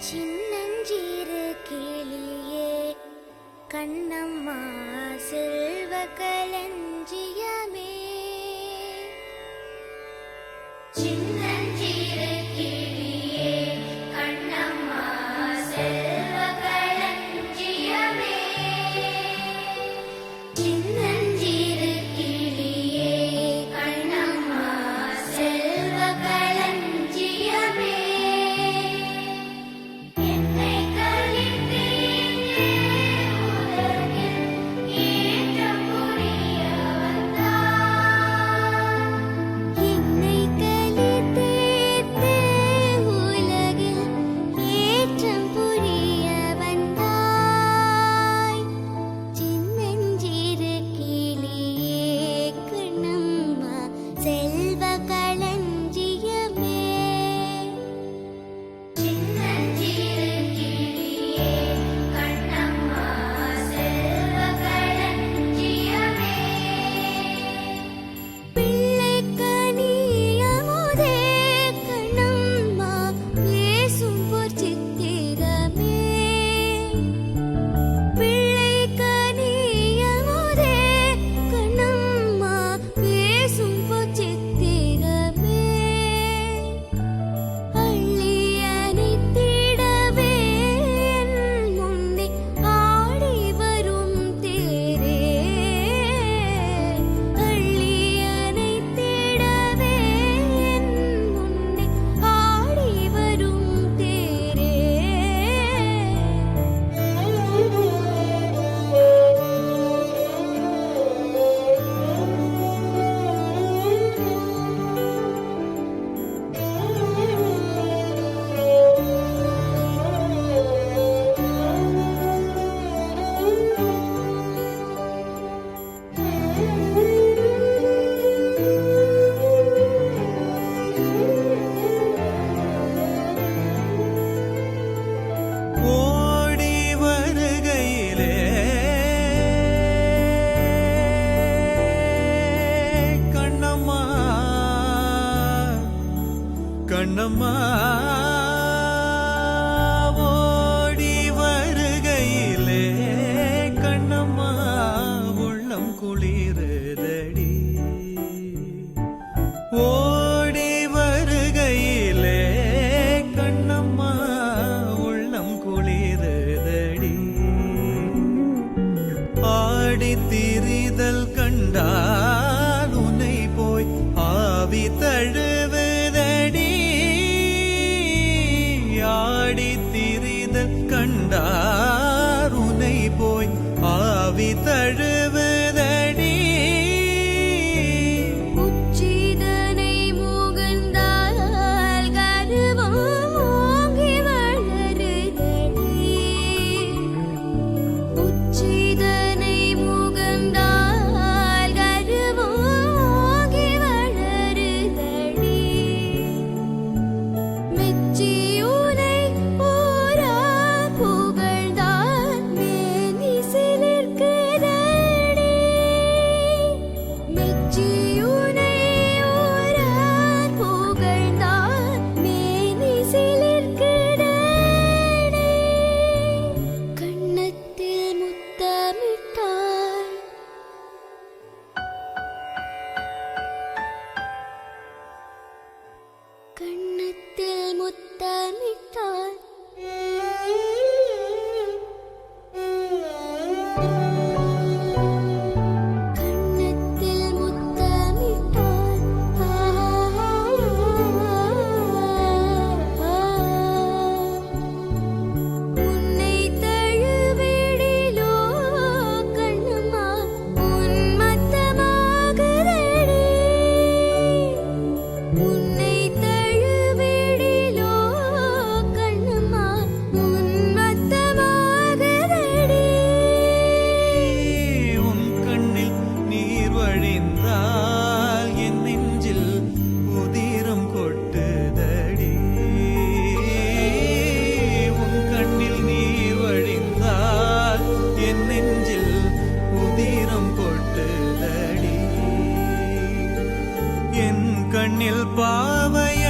சின்னஞ்சிறு கிளியே கண்ணம்மா செல்வ களஞ்சியமே சின்ன ஆடி திரிதல் கண்டால் மண்ணில் பாவைய